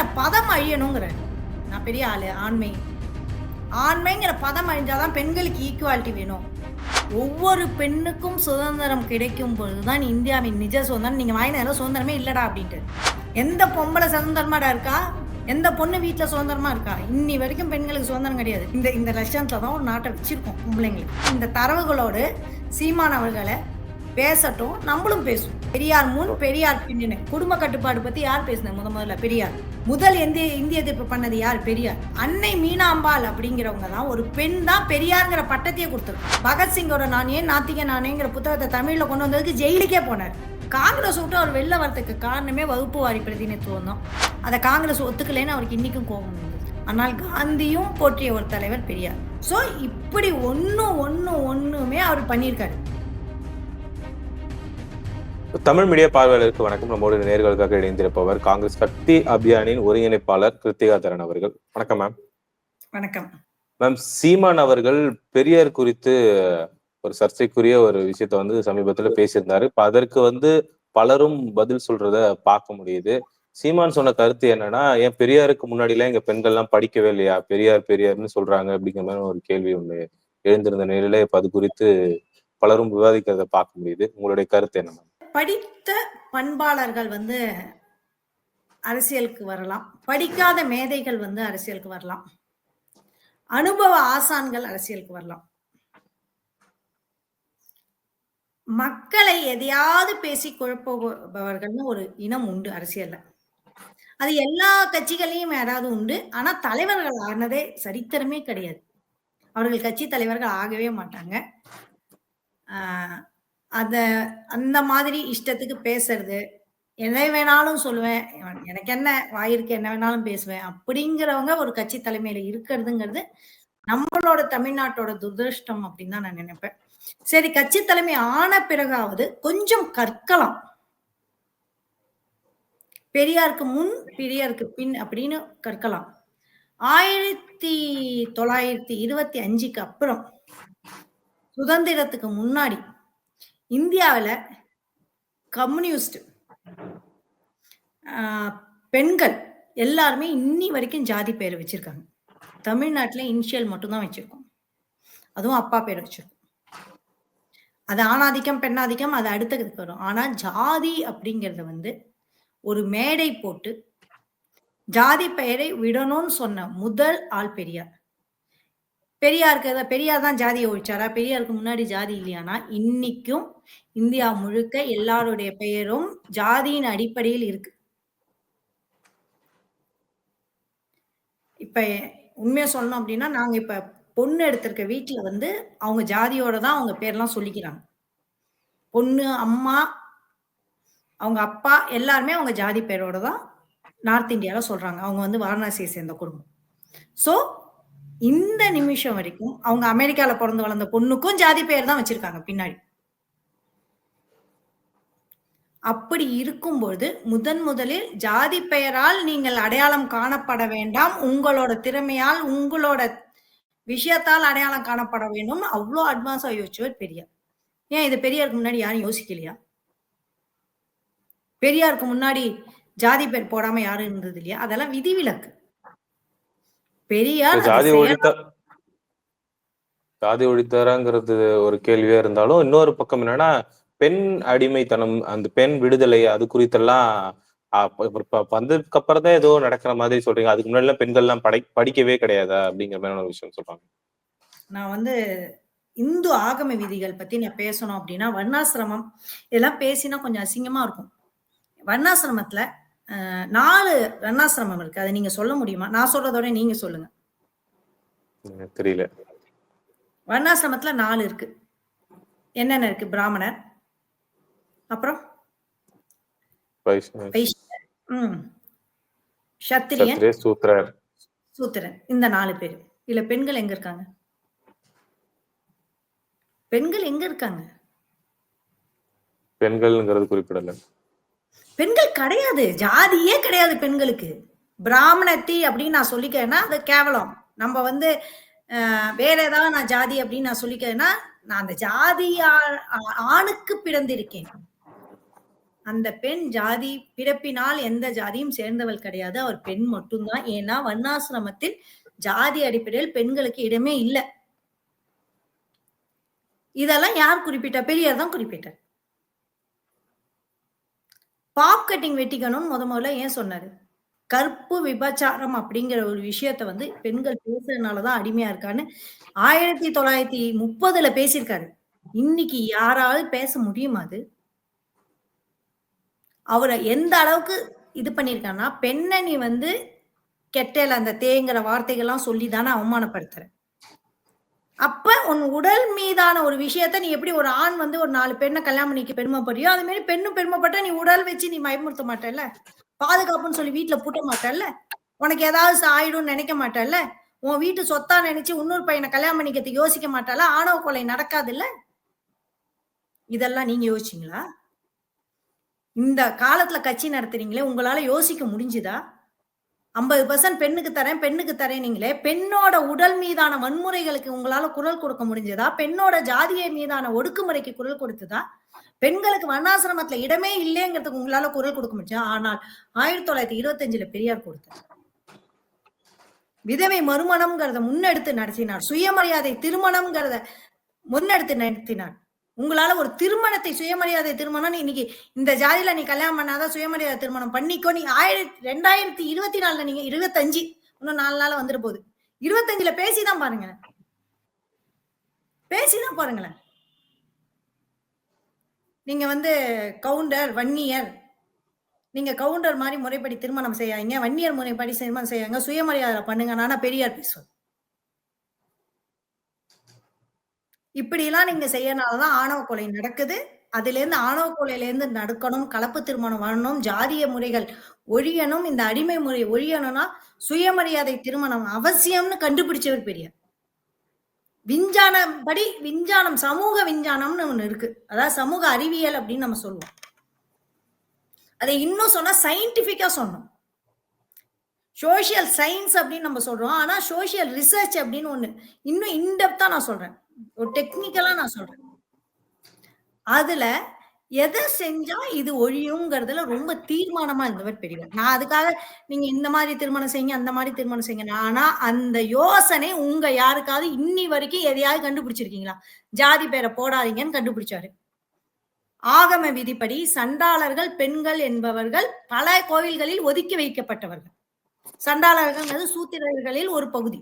ஆண்மைங்கிற பதம் அழியணுங்கிற நான் பெரிய ஆளு ஆண்மை. ஆண்மைங்கிற பதம் அழிஞ்சாதான் பெண்களுக்கு ஈக்குவாலிட்டி வேணும். ஒவ்வொரு பெண்ணுக்கும் சுதந்திரம் கிடைக்கும் பொழுதுதான் இந்தியாவின் நிஜ சுதந்திரம். நீங்க வாங்கின சுதந்திரமே இல்லடா அப்படின்ட்டு. எந்த பொம்பளை சுதந்திரமாடா இருக்கா? எந்த பொண்ணு வீட்டில் சுதந்திரமா இருக்கா? இன்னி வரைக்கும் பெண்களுக்கு சுதந்திரம் கிடையாது. இந்த இந்த லட்சணத்துல தான் ஒரு நாட்டை வச்சிருக்கோம் பொம்பளைங்களுக்கு. இந்த தரவுகளோடு சீமானவர்களை பேசட்டும் நம்மளும் பேசுவோம். பெரியார் முன் பெரியார் பின்னு குடும்ப கட்டுப்பாடு பத்தி யார் பேசுனது முத முதல்ல? பெரியார். முதல் இந்திய இந்திய எதிர்ப்பு பண்ணது யார்? பெரியார். அன்னை மீனாம்பாள் அப்படிங்கிறவங்க தான் ஒரு பெண் தான் பெரியார்ங்கிற பட்டத்தையே கொடுத்துருக்கு பகத்சிங்கோட நானே நாத்திக நானேங்கிற புத்தகத்தை தமிழ்ல கொண்டு வந்ததுக்கு ஜெயிலுக்கே போனார். காங்கிரஸ் விட்டு அவர் வெளில வரதுக்கு காரணமே வகுப்பு வாரி பிரதிநிதித்துவம் தான். அதை காங்கிரஸ் ஒத்துக்கலைன்னு அவருக்கு இன்னைக்கும் கோபம் இருந்தது ஆனால் காந்தியும் போற்றிய ஒரு தலைவர் பெரியார். ஸோ இப்படி ஒன்று ஒன்று ஒன்றுமே அவர் பண்ணியிருக்காரு. தமிழ் மீடியா பார்வையாளருக்கு வணக்கம். நம்மோடு நேர்களுக்காக இணைந்திருப்பவர் காங்கிரஸ் சக்தி அபியானின் ஒருங்கிணைப்பாளர் கிருத்திகா தரன் அவர்கள். வணக்கம் மேம் வணக்கம். மேம் சீமான் அவர்கள் பெரியார் குறித்து ஒரு சர்ச்சைக்குரிய ஒரு விஷயத்த வந்து சமீபத்துல பேசியிருந்தாரு. இப்ப அதற்கு வந்து பலரும் பதில் சொல்றத பார்க்க முடியுது. சீமான் சொன்ன கருத்து என்னன்னா ஏன் பெரியாருக்கு முன்னாடி எல்லாம் எங்க பெண்கள் எல்லாம் படிக்கவே இல்லையா? பெரியார் பெரியார்னு சொல்றாங்க அப்படிங்கிற மாதிரி ஒரு கேள்வி ஒண்ணு எழுந்திருந்த நிலையில இப்ப அது குறித்து பலரும் விவாதிக்கிறத பார்க்க முடியுது. உங்களுடைய கருத்து என்ன மேம் படித்த பண்பாளர்கள் வந்து அரசியலுக்கு வரலாம். படிக்காத மேதைகள் வந்து அரசியலுக்கு வரலாம். அனுபவ ஆசான்கள் அரசியலுக்கு வரலாம். மக்களை எதையாவது பேசி குழப்புபவர்கள்னு ஒரு இனம் உண்டு அரசியல்ல. அது எல்லா கட்சிகளையும் யாராவது உண்டு. ஆனா தலைவர்கள் ஆனதே சரித்திரமே கிடையாது. அவர்கள் கட்சி தலைவர்கள் ஆகவே மாட்டாங்க. ஆஹ் அத அந்த மாதிரி இஷ்டத்துக்கு பேசுறது. எதை வேணாலும் சொல்லுவேன். எனக்கு என்ன வாயிருக்கு என்ன வேணாலும் பேசுவேன். அப்படிங்கிறவங்க ஒரு கட்சி தலைமையில இருக்கிறதுங்கிறது நம்மளோட தமிழ்நாட்டோட துரதிருஷ்டம் அப்படின்னு தான் நான் நினைப்பேன். சரி கட்சி தலைமை ஆன பிறகாவது கொஞ்சம் கற்கலாம். பெரியாருக்கு முன் பெரியாருக்கு பின் அப்படின்னு கற்கலாம். ஆயிரத்தி தொள்ளாயிரத்தி இருபத்தி அஞ்சுக்கு அப்புறம் சுதந்திரத்துக்கு முன்னாடி இந்தியாவில் கம்யூனிஸ்ட் பெண்கள் எல்லாருமே இன்னி வரைக்கும் ஜாதி பேர் வச்சிருக்காங்க. தமிழ்நாட்டில் இனிஷியல் மட்டும்தான் வச்சிருக்கோம். அதுவும் அப்பா பேர் வச்சிருக்கோம். அது ஆணாதிக்கம் பெண்ணாதிக்கம் அது அடுத்ததுக்கு வரும். ஆனால் ஜாதி அப்படிங்கிறத வந்து ஒரு மேடை போட்டு ஜாதி பெயரை விடணும்னு சொன்ன முதல் ஆள் பெரியார். பெரியாருக்கு பெரியார் தான் ஜாதியை ஒழிச்சாரா? பெரியாருக்கு முன்னாடி ஜாதி இல்லையானா? இன்னைக்கும் இந்தியா முழுக்க எல்லாருடைய பெயரும் ஜாதியின் அடிப்படையில் இருக்கு. இப்ப உண்மையா சொல்லணும் அப்படின்னா நாங்க இப்ப பொண்ணு எடுத்திருக்க வீட்டுல வந்து அவங்க ஜாதியோட தான் அவங்க பேர்லாம் சொல்லிக்கிறாங்க. பொண்ணு அம்மா அவங்க அப்பா எல்லாருமே அவங்க ஜாதி பேரோட தான் நார்த் இந்தியால சொல்றாங்க. அவங்க வந்து வாரணாசியை சேர்ந்த குடும்பம். சோ இந்த நிமிஷம் வரைக்கும் அவங்க அமெரிக்கால பிறந்து வளர்ந்த பொண்ணுக்கும் ஜாதி பெயர் தான் வச்சிருக்காங்க பின்னாடி. அப்படி இருக்கும்போது முதன் முதலில் ஜாதி பெயரால் நீங்கள் அடையாளம் காணப்பட வேண்டாம். உங்களோட திறமையால் உங்களோட விஷயத்தால் அடையாளம் காணப்பட வேண்டும். அவ்வளோ அட்வான்ஸா யோசிச்சவர் பெரியார். ஏன் இது பெரியாருக்கு முன்னாடி யாரும் யோசிக்கலையா? பெரியாருக்கு முன்னாடி ஜாதி பேர் போடாம யாரும் இருந்தது இல்லையா? அதெல்லாம் விதிவிலக்கு. பெரியார் ஜாதி ஒழித்த ஜாதி ஒழித்தாராங்கிறது ஒரு கேள்வியா இருந்தாலும் இன்னொரு பக்கம் என்னன்னா பெண் அடிமைத்தனம் அந்த பெண் விடுதலை அது குறித்தெல்லாம் வந்ததுக்கு அப்புறம் தான் ஏதோ நடக்கிற மாதிரி சொல்றீங்க. அதுக்கு முன்னாடி எல்லாம் பெண்கள் எல்லாம் படை படிக்கவே கிடையாதா? அப்படிங்கிற மாதிரி ஒரு விஷயம் சொல்றாங்க. நான் வந்து இந்து ஆகம விதிகள் பத்தி நான் பேசணும் அப்படின்னா வர்ணாசிரமம் இதெல்லாம் பேசினா கொஞ்சம் அசிங்கமா இருக்கும். வர்ணாசிரமத்துல நாலு வர்ணாசிரமம் இருக்கு. அதை நீங்க சொல்ல முடியுமா? நான் சொல்றதோட நீங்க சொல்லுங்க. தெரியல. வர்ணாசிரமத்துல நாலு இருக்கு. என்னென்ன இருக்கு? பிராமணர் அப்புறம் சத்திரியன் சூத்திரர் சூத்திரன். இந்த நாலு பேர். இல்ல பெண்கள் எங்க இருக்காங்க? பெண்கள் எங்க இருக்காங்க? பெண்கள்ங்கிறது குறிப்பிடல. பெண்கள் கிடையாது. ஜாதியே கிடையாது பெண்களுக்கு. பிராமணத்தி அப்படின்னு நான் சொல்லிக்கிறேன்னா அது கேவலம். நம்ம வந்து வேற ஏதாவது நான் ஜாதி அப்படின்னு நான் சொல்லிக்கிறேன்னா நான் அந்த ஜாதி ஆணுக்கு பிறந்திருக்கேன். அந்த பெண் ஜாதி பிறப்பினால் எந்த ஜாதியும் சேர்ந்தவள் கிடையாது. அவர் பெண் மட்டும்தான். ஏன்னா வண்ணாசிரமத்தில் ஜாதி அடிப்படையில் பெண்களுக்கு இடமே இல்லை. இதெல்லாம் யார் குறிப்பிட்ட? பெரியார் தான் குறிப்பிட்டார். பாப் கட்டிங் வெட்டிக்கணும்னு முத முதல்ல ஏன் சொன்னாரு? கற்பு விபச்சாரம் அப்படிங்கிற ஒரு விஷயத்த வந்து பெண்கள் பேசுறதுனாலதான் அடிமையா இருக்கான்னு ஆயிரத்தி தொள்ளாயிரத்தி முப்பதுல பேசியிருக்காரு. இன்னைக்கு யாராவது பேச முடியுமா அது? அவரை எந்த அளவுக்கு இது பண்ணியிருக்காருன்னா பெண்ணை நீ வந்து கெட்டல அந்த தேங்கிற வார்த்தைகள்லாம் சொல்லி தானே அவமானப்படுத்துற. அப்ப உன் உடல் மீதான ஒரு விஷயத்த நீ எப்படி ஒரு ஆண் வந்து ஒரு நாலு பெண்ணை கல்யாணம் பண்ணிக்க பெருமைப்படுறியோ அது மாதிரி பெண்ணும் பெருமைப்பட்டா நீ உடல் வச்சு நீ பயமுறுத்த மாட்டல்ல? பாதுகாப்புன்னு சொல்லி வீட்டுல பூட்ட மாட்டல்ல? உனக்கு ஏதாவது ஆயிடும்னு நினைக்க மாட்டல்ல? உன் வீட்டு சொத்தா நினைச்சு இன்னொரு பையனை கல்யாணம் பண்ணிக்கிறதுக்கு யோசிக்க மாட்டால ஆணவ கொலை நடக்காதுல்ல? இதெல்லாம் நீங்க யோசிச்சீங்களா? இந்த காலத்துல கட்சி நடத்துறீங்களே உங்களால யோசிக்க முடிஞ்சுதா? ஐம்பது பர்சன்ட் பெண்ணுக்கு தரேன் பெண்ணுக்கு தரேன் நீங்களே. பெண்ணோட உடல் மீதான வன்முறைகளுக்கு உங்களால குரல் கொடுக்க முடிஞ்சதா? பெண்ணோட ஜாதியை மீதான ஒடுக்குமுறைக்கு குரல் கொடுத்ததா? பெண்களுக்கு வர்ணாசிரமத்துல இடமே இல்லைங்கிறதுக்கு உங்களால குரல் கொடுக்க முடிஞ்சா? ஆனால் ஆயிரத்தி தொள்ளாயிரத்தி இருபத்தஞ்சுல பெரியார் கொடுத்தார். விதவை மறுமணம்ங்கிறத முன்னெடுத்து நடத்தினார். சுயமரியாதை திருமணம்ங்கிறத முன்னெடுத்து நடத்தினார். உங்களால ஒரு திருமணத்தை சுயமரியாதை திருமணம் இன்னைக்கு இந்த ஜாதியில நீ கல்யாணம் பண்ணாதான் சுயமரியாதை திருமணம் பண்ணிக்கோ. நீ ஆயிரத்தி ரெண்டாயிரத்தி இருபத்தி நாலுல நீங்க இருபத்தஞ்சு. இன்னும் நாலு நாள் வந்துட்டு போகுது. இருபத்தஞ்சுல பேசிதான் பாருங்க பேசிதான் பாருங்களேன். நீங்க வந்து கவுண்டர் வன்னியர். நீங்க கவுண்டர் மாதிரி முறைப்படி திருமணம் செய்யாங்க வன்னியர் முறைப்படி திருமணம் செய்யாங்க சுயமரியாதை பண்ணுங்க. நானா பெரியார் பேசுவேன். இப்படி எல்லாம் நீங்க செய்யறனாலதான் ஆணவ கொலை நடக்குது. அதுல இருந்து ஆணவ கொலையில இருந்து நடக்கணும் கலப்பு திருமணம் வரணும் ஜாதிய முறைகள் ஒழியணும் இந்த அடிமை முறை ஒழியணும்னா சுயமரியாதை திருமணம் அவசியம்னு கண்டுபிடிச்சவர் பெரியார். விஞ்ஞானம் படி விஞ்ஞானம் சமூக விஞ்ஞானம்னு ஒண்ணு இருக்கு. அதாவது சமூக அறிவியல் அப்படின்னு நம்ம சொல்லுவோம். அதை இன்னும் சொன்னா சயின்டிபிக்கா சொன்னோம். சோசியல் சயின்ஸ் அப்படின்னு நம்ம சொல்றோம். ஆனா சோசியல் ரிசர்ச் அப்படின்னு ஒண்ணு. இன்னும் இன்டெப்தா நான் சொல்றேன். ஒரு டெக்னிக்கலா நான் சொல்றேன். அதுல எதை செஞ்சா இது ஒழியுங்கிறதுல ரொம்ப தீர்மானமா இருந்தவர் பெரியவர். நான் அதுக்காக நீங்க இந்த மாதிரி திருமணம் செய்யுங்க அந்த மாதிரி திருமணம் செய்யுங்க. ஆனா அந்த யோசனை உங்க யாருக்காவது இன்னி வரைக்கும் எதையாவது கண்டுபிடிச்சிருக்கீங்களா? ஜாதி பேரை போடாதீங்கன்னு கண்டுபிடிச்சாரு. ஆகம விதிப்படி சண்டாளர்கள் பெண்கள் என்பவர்கள் பல கோவில்களில் ஒதுக்கி வைக்கப்பட்டவர்கள். சண்டாளர்கள் சூத்திரர்களில் ஒரு பகுதி.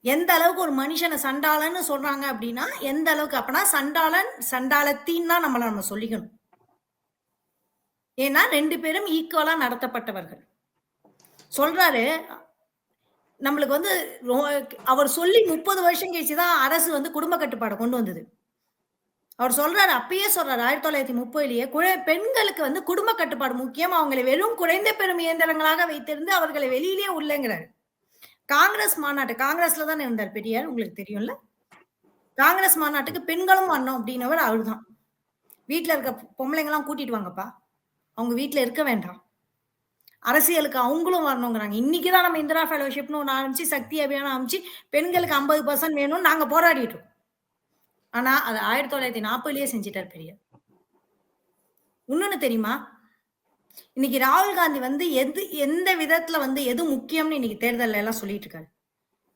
எந்த அளவுக்கு ஒரு மனுஷனை சண்டாளன்னு சொல்றாங்க அப்படின்னா எந்த அளவுக்கு அப்பனா சண்டாளன் சண்டாளத்தின் தான் நம்மள நம்ம சொல்லிக்கணும். ஏன்னா ரெண்டு பேரும் ஈக்குவலா நடத்தப்பட்டவர்கள். சொல்றாரு நம்மளுக்கு வந்து அவர் சொல்லி முப்பது வருஷம் கழிச்சுதான் அரசு வந்து குடும்ப கட்டுப்பாடை கொண்டு வந்தது. அவர் சொல்றாரு அப்பயே சொல்றாரு ஆயிரத்தி தொள்ளாயிரத்தி முப்பதுலயே குழ பெண்களுக்கு வந்து குடும்ப கட்டுப்பாடு முக்கியம் அவங்களை வெறும் குறைந்த பெரும் இயந்திரங்களாக வைத்திருந்து அவர்களை வெளியிலேயே உள்ளங்கிறாரு. காங்கிரஸ் மாநாட்டு காங்கிரஸ்ல தானே இருந்தார் பெரியார்? உங்களுக்கு தெரியும்ல? காங்கிரஸ் மாநாட்டுக்கு பெண்களும் வரணும் அப்படின்னவர் அவர் தான் வீட்டில் இருக்க பொம்பளைங்கெல்லாம் கூட்டிட்டு வாங்கப்பா. அவங்க வீட்டில் இருக்க வேண்டாம். அரசியலுக்கு அவங்களும் வரணுங்கிறாங்க. இன்னைக்கு தான் நம்ம இந்திரா ஃபெலோஷிப்னு ஒன்று ஆரம்பிச்சு சக்தி அபியானம் ஆரம்பிச்சு பெண்களுக்கு ஐம்பது பர்சன்ட் வேணும்னு நாங்கள் போராடிட்டோம். ஆனால் அது ஆயிரத்தி தொள்ளாயிரத்தி நாற்பதுலேயே செஞ்சிட்டார் பெரியார். இன்னொன்னு தெரியுமா? இன்னைக்கு ராகுல் காந்தி வந்து எது எந்த விதத்துல வந்து எது முக்கியம்னு இன்னைக்கு தேர்தல்ல எல்லாம் சொல்லிட்டு இருக்காரு.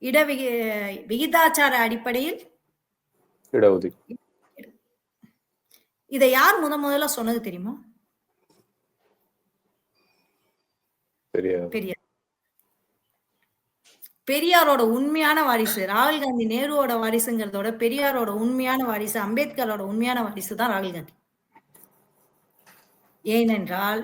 இட விகிதாச்சார அடிப்படையில் இடஒதுக்கீடு. இதை யார் முத முதல்ல சொன்னது தெரியுமா? பெரியார். பெரியாரோட உண்மையான வாரிசு ராகுல் காந்தி நேருவோட வாரிசுங்கிறதோட பெரியாரோட உண்மையான வாரிசு அம்பேத்கரோட உண்மையான வாரிசு தான் ராகுல் காந்தி. ஏனென்றால்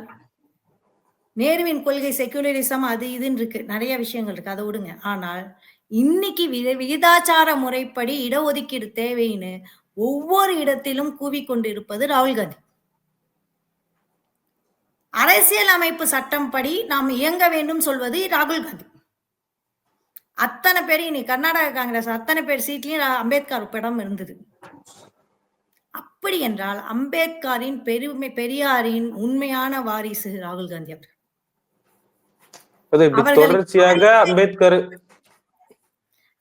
நேருவின் கொள்கை செக்குலரிசம் அது இதுன்னு இருக்கு. நிறைய விஷயங்கள் இருக்கு. அதை விடுங்க. ஆனால் இன்னைக்கு விகிதாச்சார முறைப்படி இடஒதுக்கீடு தேவைன்னு ஒவ்வொரு இடத்திலும் கூவிக்கொண்டு இருப்பது ராகுல் காந்தி. அரசியல் அமைப்பு சட்டம் படி நாம் இயங்க வேண்டும் சொல்வது ராகுல் காந்தி. அத்தனை பேர் இனி கர்நாடக காங்கிரஸ் அத்தனை பேர் சீட்லயும் அம்பேத்கர் இடம் இருந்தது. அப்படி என்றால் அம்பேத்கரின் பெருமை பெரியாரின் உண்மையான வாரிசு ராகுல் காந்தி அவர் தொடர்ச்சியாக அம்பேத்கர்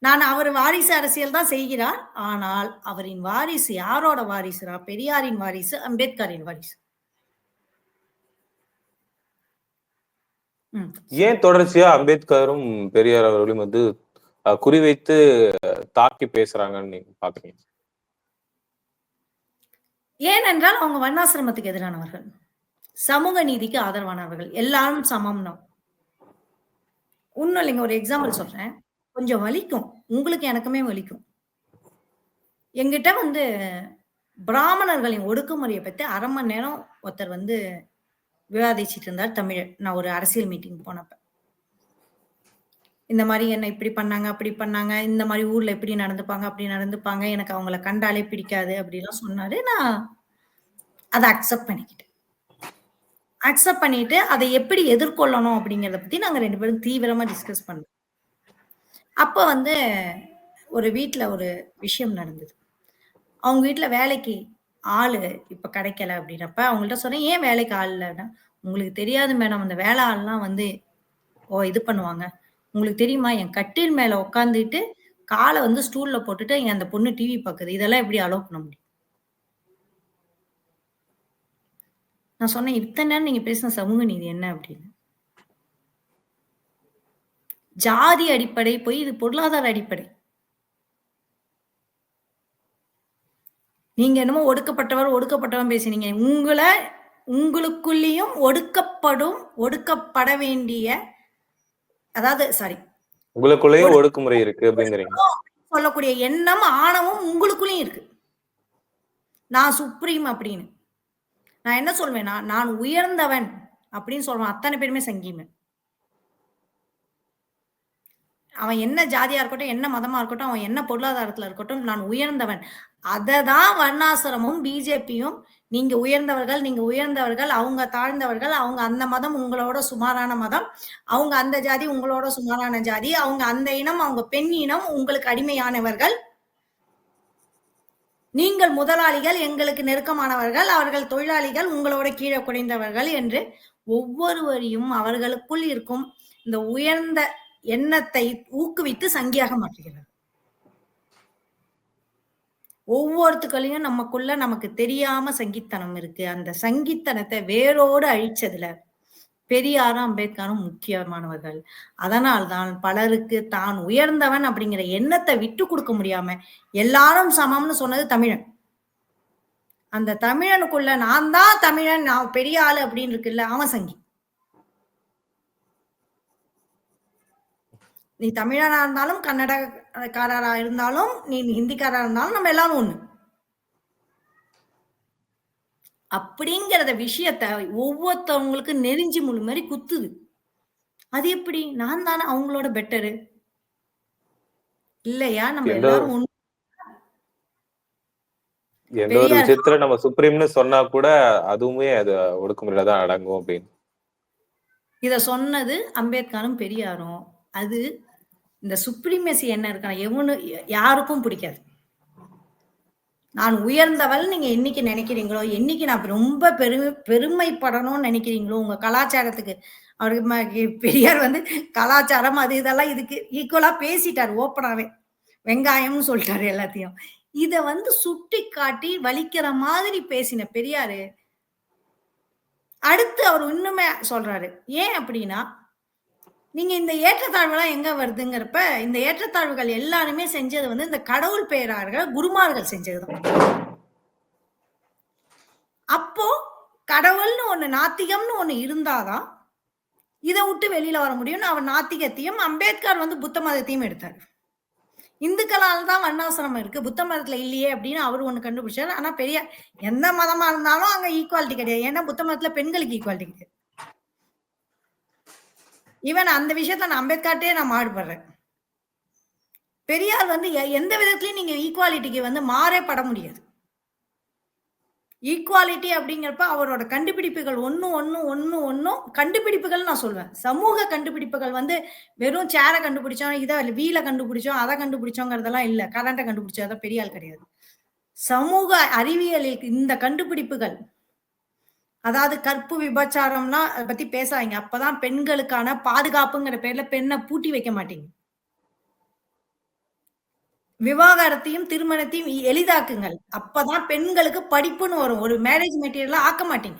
நான் அவர் வாரிசு அரசியல் தான் செய்கிறார் ஆனால் அவரின் வாரிசு யாரோட வாரிசுரா பெரியாரின் வாரிசு அம்பேத்கரின் வாரிசு. ஏன் தொடர்ச்சியா அம்பேத்கரும் பெரியார் அவர்களும் வந்து குறிவைத்து தாக்கி பேசுறாங்கன்னு நீங்க பாக்குறீங்க? ஏனென்றால் அவங்க வண்ணாசிரமத்துக்கு எதிரானவர்கள். சமூக நீதிக்கு ஆதரவானவர்கள். எல்லாரும் சமம்னா ஒன்றும் இல்லைங்க ஒரு எக்ஸாம்பிள் சொல்றேன். கொஞ்சம் வலிக்கும். உங்களுக்கு எனக்குமே வலிக்கும். எங்கிட்ட வந்து பிராமணர்களின் ஒடுக்குமுறையை பத்தி அரை மணி நேரம் ஒருத்தர் வந்து விவாதிச்சிட்டு இருந்தார் தமிழர் நான் ஒரு அரசியல் மீட்டிங் போனப்ப. இந்த மாதிரி என்ன இப்படி பண்ணாங்க அப்படி பண்ணாங்க இந்த மாதிரி ஊர்ல இப்படி நடந்துப்பாங்க அப்படி நடந்துப்பாங்க எனக்கு அவங்கள கண்டாலே பிடிக்காது அப்படிலாம் சொன்னாரு. நான் அதை அக்செப்ட் பண்ணிக்கிட்டேன். அக்செப்ட் பண்ணிட்டு அதை எப்படி எதிர்கொள்ளணும் அப்படிங்கிறத பத்தி நாங்க ரெண்டு பேரும் தீவிரமா டிஸ்கஸ் பண்ணோம். அப்ப வந்து ஒரு வீட்டுல ஒரு விஷயம் நடந்தது. அவங்க வீட்டுல வேலைக்கு ஆளு இப்ப கிடைக்கல அப்படின்றப்ப அவங்கள்ட்ட சொன்னேன் ஏன் வேலைக்கு ஆள் இல்லைன்னா? உங்களுக்கு தெரியாது மேடம் அந்த வேலை ஆள்லாம் வந்து ஓ இது பண்ணுவாங்க. உங்களுக்கு தெரியுமா? என் கட்டில் மேல உட்காந்துட்டு காலை வந்து ஸ்டூல்ல போட்டுட்டு என் அந்த பொண்ணு டிவி பார்க்குது இதெல்லாம் எப்படி அலோவ் பண்ண முடியும்? நான் சொன்னேன் இத்தனை நேரம் நீங்க பேசின சமூக நீதி என்ன அப்படின்னு. ஜாதி அடிப்படை போய் இது பொருளாதார அடிப்படை. நீங்க என்னமோ ஒடுக்கப்பட்டவர் ஒடுக்கப்பட்டவன் பேசுனீங்க. உங்களை உங்களுக்குள்ளேயும் ஒடுக்கப்படும் ஒடுக்கப்பட வேண்டிய அதாவது சாரி உங்களுக்குள்ளேயும் ஒடுக்குமுறை இருக்கு அப்படிங்கிறீங்க. சொல்லக்கூடிய எண்ணம் ஆணவம் உங்களுக்குள்ளேயும் இருக்கு. நான் சுப்ரீம் அப்படின்னு. நான் என்ன சொல்வேன்னா நான் உயர்ந்தவன் அப்படின்னு சொல்லுவேன் அத்தனை பேருமே சங்கீமன் அவன் என்ன ஜாதியா இருக்கட்டும் என்ன மதமா இருக்கட்டும் அவன் என்ன பொருளாதாரத்துல இருக்கட்டும் நான் உயர்ந்தவன். அதை தான் வர்ணாசிரமும் பிஜேபியும் நீங்க உயர்ந்தவர்கள் நீங்க உயர்ந்தவர்கள் அவங்க தாழ்ந்தவர்கள் அவங்க அந்த மதம் உங்களோட சுமாரான மதம் அவங்க அந்த ஜாதி உங்களோட சுமாரான ஜாதி அவங்க அந்த இனம் அவங்க பெண் இனம் உங்களுக்கு அடிமையானவர்கள். நீங்கள் முதலாளிகள் எங்களுக்கு நெருக்கமானவர்கள் அவர்கள் தொழிலாளிகள் உங்களோட கீழே குறைந்தவர்கள் என்று ஒவ்வொருவரையும் அவர்களுக்குள் இருக்கும் இந்த உயர்ந்த எண்ணத்தை ஊக்குவித்து சங்கியாக மாற்றுகிறது. ஒவ்வொருத்துக்களையும் நமக்குள்ள நமக்கு தெரியாம சங்கித்தனம் இருக்கு. அந்த சங்கித்தனத்தை வேரோடு அழிச்சதுல பெரியாரும் அம்பேத்கரும் முக்கியமானவர்கள். அதனால்தான் பலருக்கு தான் உயர்ந்தவன் அப்படிங்கிற எண்ணத்தை விட்டு கொடுக்க முடியாம எல்லாரும் சமம்னு சொன்னது தமிழன். அந்த தமிழனுக்குள்ள நான் தான் தமிழன் நான் பெரிய ஆளு அப்படின்னு இருக்குல்ல அவன் சங்கி. நீ தமிழனா இருந்தாலும் கன்னட கன்னடக்காரரா இருந்தாலும் நீ ஹிந்திக்காரா இருந்தாலும் நம்ம எல்லாரும் ஒண்ணு. அப்படிங்கிறத விஷயத்த ஒவ்வொருத்தவங்களுக்கு நெறிஞ்சு முழு மாதிரி குத்துது. அது எப்படி? நான் தானே அவங்களோட பெட்டரு இல்லையா? நம்ம எல்லாரும் ஒண்ணு. எந்த ஒரு விஷயத்துல நம்ம சுப்ரீம்னு சொன்னா கூட அதுவுமே அது ஒடுக்குமுறையில தான் அடங்கும் அப்படின்னு. இத சொன்னது அம்பேத்கரும் பெரியாரும். அது இந்த சுப்ரீமசி என்ன இருக்கா எவனு யாருக்கும் பிடிக்காது. நான் உயர்ந்தவள் நீங்க என்னைக்கு நினைக்கிறீங்களோ என்னைக்கு நான் ரொம்ப பெருமை பெருமைப்படணும்னு நினைக்கிறீங்களோ உங்க கலாச்சாரத்துக்கு அவருக்கு பெரியார் வந்து கலாச்சாரம் அது இதெல்லாம் இதுக்கு ஈக்குவலா பேசிட்டார் ஓப்பனாவே வெங்காயம்னு சொல்லிட்டாரு எல்லாத்தையும். இத வந்து சுட்டி காட்டி வலிக்கிற மாதிரி பேசின பெரியாரு அடுத்து அவர் இன்னுமே சொல்றாரு. ஏன் அப்படின்னா நீங்க இந்த ஏற்றத்தாழ்வுலாம் எங்க வருதுங்கிறப்ப இந்த ஏற்றத்தாழ்வுகள் எல்லாருமே செஞ்சது வந்து இந்த கடவுள் பெயரார்கள் குருமார்கள் செஞ்சதுதான். அப்போ கடவுள்னு ஒண்ணு நாத்திகம்னு ஒண்ணு இருந்தாதான் இதை விட்டு வெளியில வர முடியும்னு அவர் நாத்திகத்தையும் அம்பேத்கர் வந்து புத்த மதத்தையும் எடுத்தார். இந்துக்களால் தான் வண்ணாசிரமம் இருக்கு. புத்த மதத்துல இல்லையே அப்படின்னு அவர் ஒண்ணு கண்டுபிடிச்சாரு. ஆனா பெரிய எந்த மதமா இருந்தாலும் அங்க ஈக்குவாலிட்டி கிடையாது. ஏன்னா புத்த மதத்துல பெண்களுக்கு ஈக்குவாலிட்டி கிடையாது. ஈவன் அந்த விஷயத்துல நான் அம்பேத்கர்ட்டே நான் மாறுபடுறேன். பெரியார் வந்து எ- எந்த விதத்துலயும் நீங்க ஈக்குவாலிட்டிக்கு வந்து மாறே பட முடியாது. ஈக்குவாலிட்டி அப்படிங்கிறப்ப அவரோட கண்டுபிடிப்புகள் ஒன்று ஒன்று ஒன்று ஒன்றும் கண்டுபிடிப்புகள் நான் சொல்வேன். சமூக கண்டுபிடிப்புகள் வந்து வெறும் சேரை கண்டுபிடிச்சோம் இதை வீலை கண்டுபிடிச்சோம் அதை கண்டுபிடிச்சோங்கிறதெல்லாம் இல்லை. கரண்ட்டை கண்டுபிடிச்சோம் அதான் பெரிய ஆள் கிடையாது. சமூக அறிவியலில் இந்த கண்டுபிடிப்புகள் அதாவது கற்பு விபச்சாரம்னா அதை பத்தி பேசாதீங்க. அப்பதான் பெண்களுக்கான பாதுகாப்புங்கிற பேர்ல பெண்ணை பூட்டி வைக்க மாட்டீங்க. விவாகரத்தையும் திருமணத்தையும் எளிதாக்குங்கள். அப்பதான் பெண்களுக்கு படிப்புன்னு வரும். ஒரு மேரேஜ் மெட்டீரியலா ஆக்க மாட்டீங்க.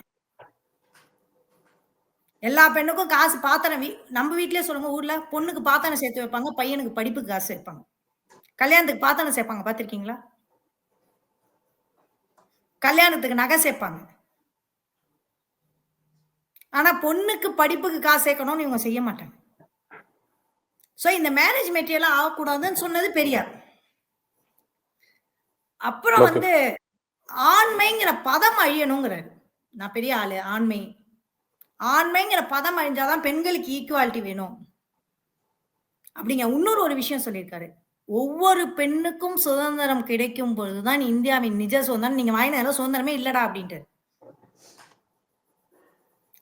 எல்லா பெண்ணுக்கும் காசு பாத்திரம் நம்ம வீட்லயே சொல்லுங்க. ஊர்ல பொண்ணுக்கு பாத்திரம் சேர்த்து வைப்பாங்க பையனுக்கு படிப்புக்கு காசு சேர்ப்பாங்க. கல்யாணத்துக்கு பாத்திரம் சேர்ப்பாங்க. பாத்திருக்கீங்களா? கல்யாணத்துக்கு நகை சேர்ப்பாங்க. ஆனா பொண்ணுக்கு படிப்புக்கு காசு சேர்க்கணும்னு இவங்க செய்ய மாட்டாங்க. சோ இந்த மேரேஜ் மெட்டீரியலா ஆகக்கூடாதுன்னு சொன்னது பெரியார். அப்புறம். வந்து ஆண்மைங்கிற பதம் அழியணுங்கிறாரு. நான் பெரிய ஆளு ஆண்மை. ஆண்மைங்கிற பதம் அழிஞ்சாதான் பெண்களுக்கு ஈக்குவாலிட்டி வேணும். அப்படிங்க இன்னொரு ஒரு விஷயம் சொல்லியிருக்காரு. ஒவ்வொரு பெண்ணுக்கும் சுதந்திரம் கிடைக்கும் பொழுதுதான் இந்தியாவின் நிஜ சுதந்திரம். நீங்க வாங்கின சுதந்திரமே இல்லடா அப்படின்ட்டு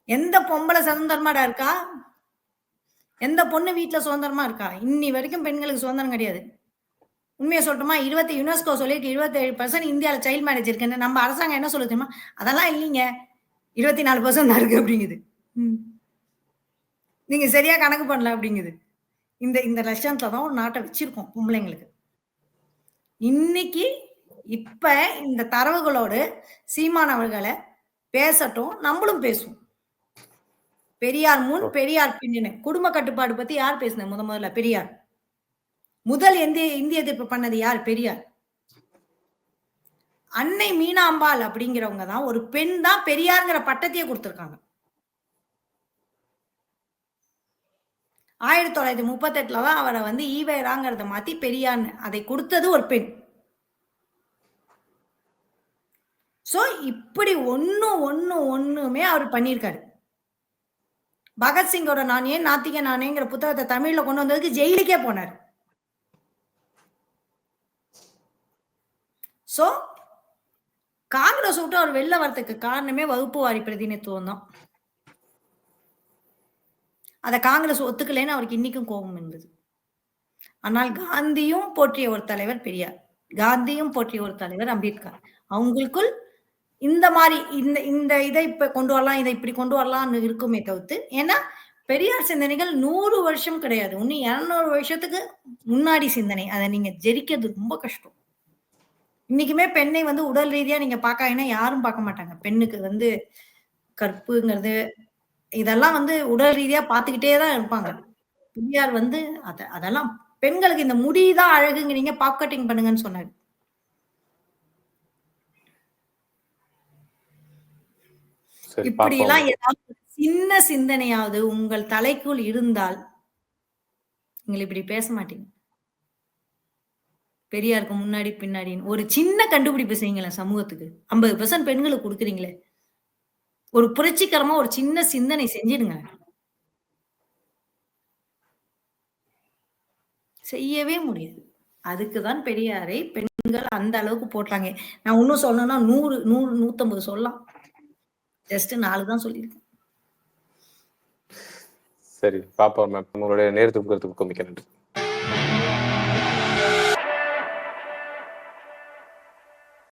எந்த பொம்பளை சுதந்திரமாடா இருக்கா? எந்த பொண்ணு வீட்டுல சுதந்திரமா இருக்கா? இன்னி வரைக்கும் பெண்களுக்கு சுதந்திரம் கிடையாது. உண்மையை சொல்லட்டுமா? இருபத்தி யுனெஸ்கோ சொல்லிட்டு இருபத்தேழு பர்சன்ட் இந்தியாவில் சைல்ட் மேரேஜ் இருக்குன்னு. நம்ம அரசாங்கம் என்ன சொல்லு தெரியுமா? அதெல்லாம் இல்லைங்க. இருபத்தி நாலு பர்சன்ட் தான் இருக்கு அப்படிங்குது. ம். நீங்க சரியா கணக்கு பண்ணல அப்படிங்குது. இந்த இந்த லட்சணத்துல தான் ஒரு நாட்டை வச்சிருக்கோம் பொம்பளைங்களுக்கு. இன்னைக்கு இப்ப இந்த தரவுகளோடு சீமானவர்களை பேசட்டும் நம்மளும் பேசுவோம். பெரியார் முன் பெரியார் பின்னு குடும்ப கட்டுப்பாடு பத்தி யார் பேசுனது முத முதல்ல? பெரியார். முதல் இந்திய இந்திய எதிர்ப்பு பண்ணது யார்? பெரியார். அன்னை மீனாம்பாள் அப்படிங்கிறவங்க தான் ஒரு பெண் தான் பெரியார்ங்கிற பட்டத்தையே கொடுத்திருக்காங்க. ஆயிரத்தி தொள்ளாயிரத்தி முப்பத்தி எட்டுல தான் அவரை வந்து ஈவேராங்கிறத மாத்தி பெரியார்னு அதை கொடுத்தது ஒரு பெண். சோ இப்படி ஒண்ணு ஒண்ணு ஒண்ணுமே அவர் பண்ணியிருக்காரு. பகத்சிங்கோட நான் ஏன் நாத்திக நானேங்கிற புத்தகத்தை தமிழ்ல கொண்டு வந்ததுக்கு ஜெயிலுக்கே போனார். சோ காங்கிரஸ் விட்டு அவர் வெளில வரதுக்கு காரணமே வகுப்பு வாரி பிரதிநிதித்துவம் தான் அதை காங்கிரஸ் ஒத்துக்கலைன்னு அவருக்கு இன்னைக்கும் கோபம் இருந்தது. ஆனால் காந்தியும் போற்றிய ஒரு தலைவர் பெரியார். காந்தியும் போற்றிய ஒரு தலைவர் அம்பேத்கர். அவங்களுக்குள் இந்த மாதிரி இந்த இந்த இதை இப்ப கொண்டு வரலாம் இதை இப்படி கொண்டு வரலாம்னு இருக்குமே தவிர்த்து ஏன்னா பெரியார் சிந்தனைகள் நூறு வருஷம் கிடையாது. இன்னும் இரநூறு வருஷத்துக்கு முன்னாடி சிந்தனை. அதை நீங்க ஜெரிக்கிறது ரொம்ப கஷ்டம். இன்னைக்குமே பெண்ணை வந்து உடல் ரீதியா நீங்க பாக்காங்கன்னா யாரும் பார்க்க மாட்டாங்க. பெண்ணுக்கு வந்து கற்புங்கிறது இதெல்லாம் வந்து உடல் ரீதியா பார்த்துக்கிட்டே தான் இருப்பாங்க. பெரியார் வந்து அத அதெல்லாம் பெண்களுக்கு இந்த முடிதான் அழகுங்கிறீங்க பாப் கட்டிங் பண்ணுங்கன்னு சொன்னாரு. இப்படி எல்லாம் ஏதாவது சின்ன சிந்தனையாவது உங்கள் தலைக்குள் இருந்தால் நீங்கள் இப்படி பேச மாட்டீங்க. பெரியாருக்கு முன்னாடி பின்னாடி ஒரு சின்ன கண்டுபிடிப்பு செய்யுங்களேன் சமூகத்துக்கு. ஐம்பது பெர்சன்ட் பெண்களுக்கு கொடுக்குறீங்களே. ஒரு புரட்சிகரமா ஒரு சின்ன சிந்தனை செஞ்சிடுங்க. செய்யவே முடியாது. அதுக்குதான் பெரியாரை பெண்கள் அந்த அளவுக்கு போட்டாங்க. நான் இன்னும் சொல்லணும்னா நூறு நூறு நூத்தம்பது சொல்லலாம். ஜஸ்ட் நாலு தான் சொல்லியிருக்கேன். சரி பாப்போம் மேம் உங்களுடைய நேரத்துக்கு மிக்க நன்றி.